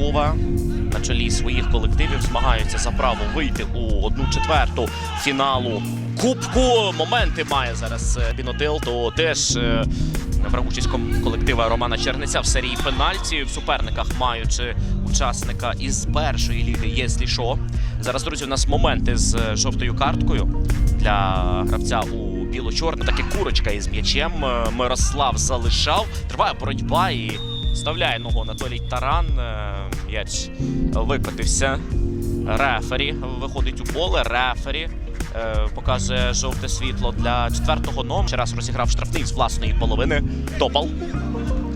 Полякова на чолі своїх колективів змагаються за право вийти у одну четверту фіналу Кубку. Моменти має зараз е, Бінотил, то теж е, брав участь колектива Романа Черниця в серії пенальті. В суперниках маючи учасника із першої ліги єслі що. Зараз, друзі, у нас моменти з е, жовтою карткою для гравця у біло-чорному. Таке курочка із м'ячем. Е, Мирослав залишав. Триває боротьба і вставляє ногу Анатолій Таран. Е, М'яч викотився. Рефері виходить у поле. Рефері е, показує жовте світло для четвертого номера. Ще раз розіграв штрафний з власної половини. Топал.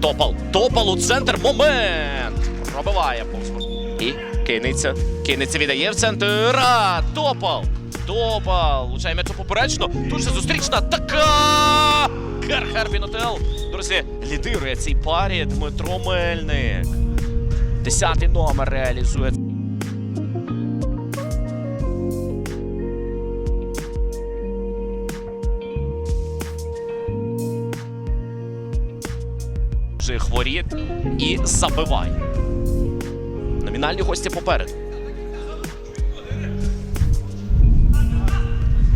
Топал. Топал у центр. Момент! Пробиває повз. І кинеться. Кинеться віддає в центр. А, Топал! Топал! Влучає м'яч у поперечно. Тут же зустрічна така! Керхер Бінотел. Друзі, лідирує цій парі Дмитро Мельник. Десятий номер реалізує. Вже хворіт і забиває. Номінальні гості попереду.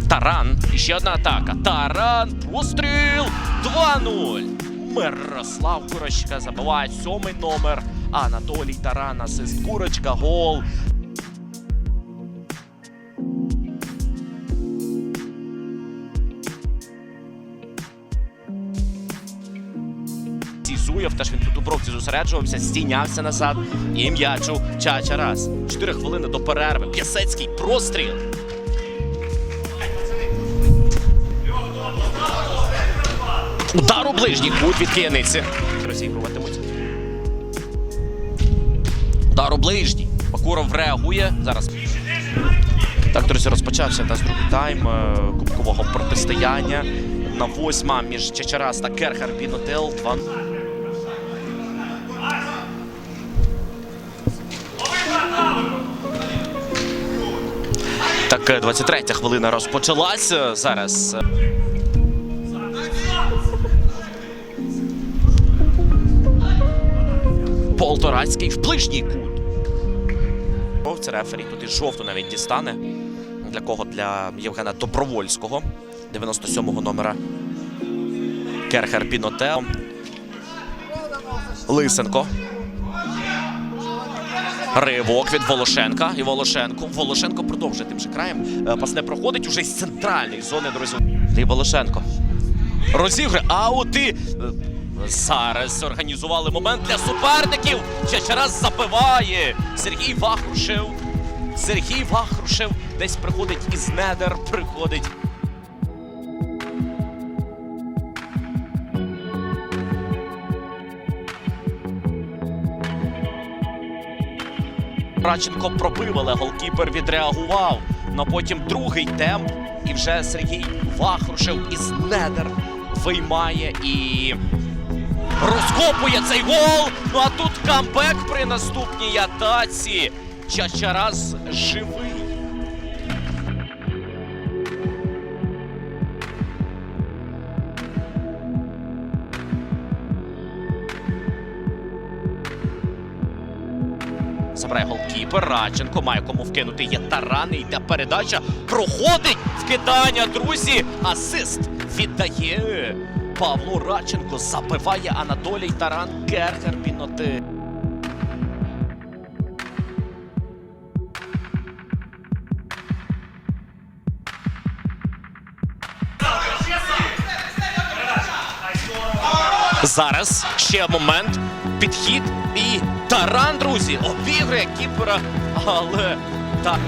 Таран. І ще одна атака. Таран. Постріл. 2-0. Мирослав Курочка забиває сьомий номер. Анатолій Таран. Асист Курочка. Гол. Зуєв, теж він тут у бровці зосереджувався, стінявся назад. І м'ячу Чача раз. Чотири хвилини до перерви. П'ясецький простріл. Удар ближній кут від кияниці. Розігруватимуть. Удар у ближній. Бакуров реагує. Зараз. Так, друзі, розпочався та другий тайм е, кубкового протистояння. На восьма між Чечарас та Керхар Бінотел. 2 Так, е, 23 хвилина розпочалася. Зараз. Полторацький в ближній кут. Це рефері тут і жовту навіть дістане. Для кого? Для Євгена Добровольського, 97-го номера. Керхер Бінотео. Лисенко. Ривок від Волошенка. І Волошенко. Волошенко продовжує тим же краєм. Е, Пас не проходить уже з центральної зони, друзі. І Волошенко. Розігрує. А от і е, зараз організували момент для суперників. Ще раз забиває. Сергій Вахрушев. Сергій Вахрушев десь приходить із недер, приходить. Радченко пробив, але голкіпер відреагував. Ну а потім другий темп. І вже Сергій Вахрушев із недер виймає і розкопує цей гол. Ну а тут камбек при наступній атаці. Чачарас живий. Забирає голкіпер. Радченко має кому вкинути. Є таран. Йде передача. Проходить вкидання, друзі. Асист віддає. Павло Радченко забиває Анатолій Таран Керхер Біноти. Зараз ще момент. Підхід і таран, друзі, обігрує кіпера, але так.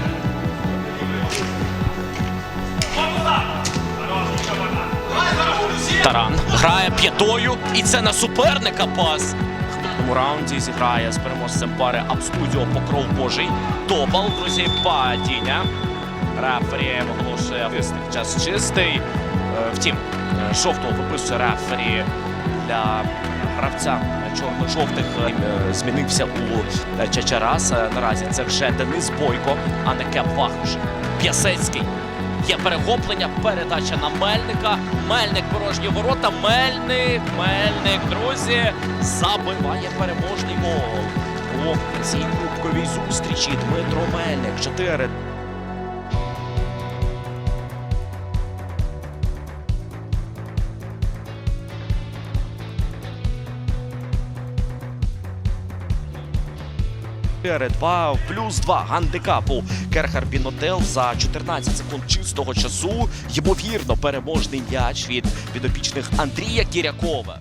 Таран грає п'ятою, і це на суперника пас. Наступному раунді зіграє з переможцем пари Абстудіо Покров Божий. Топал, друзі, падіння. Рефері оголошує висник час чистий. Е, Втім, е, жовтого виписує рефері для гравця чорно-жовтих е, змінився у Чачарас. Наразі це вже Денис Бойко, а не Кеп Вахруш. П'ясецький. Є перехоплення, передача на Мельника. Мельник порожні ворота. Мельник, Мельник, друзі, забиває переможний гол. у цій кубковій зустрічі. Дмитро Мельник 4 2 плюс 2 гандикапу Керхар Бінотел за 14 секунд чистого часу. Ймовірно, переможний м'яч від підопічних Андрія Кірякова.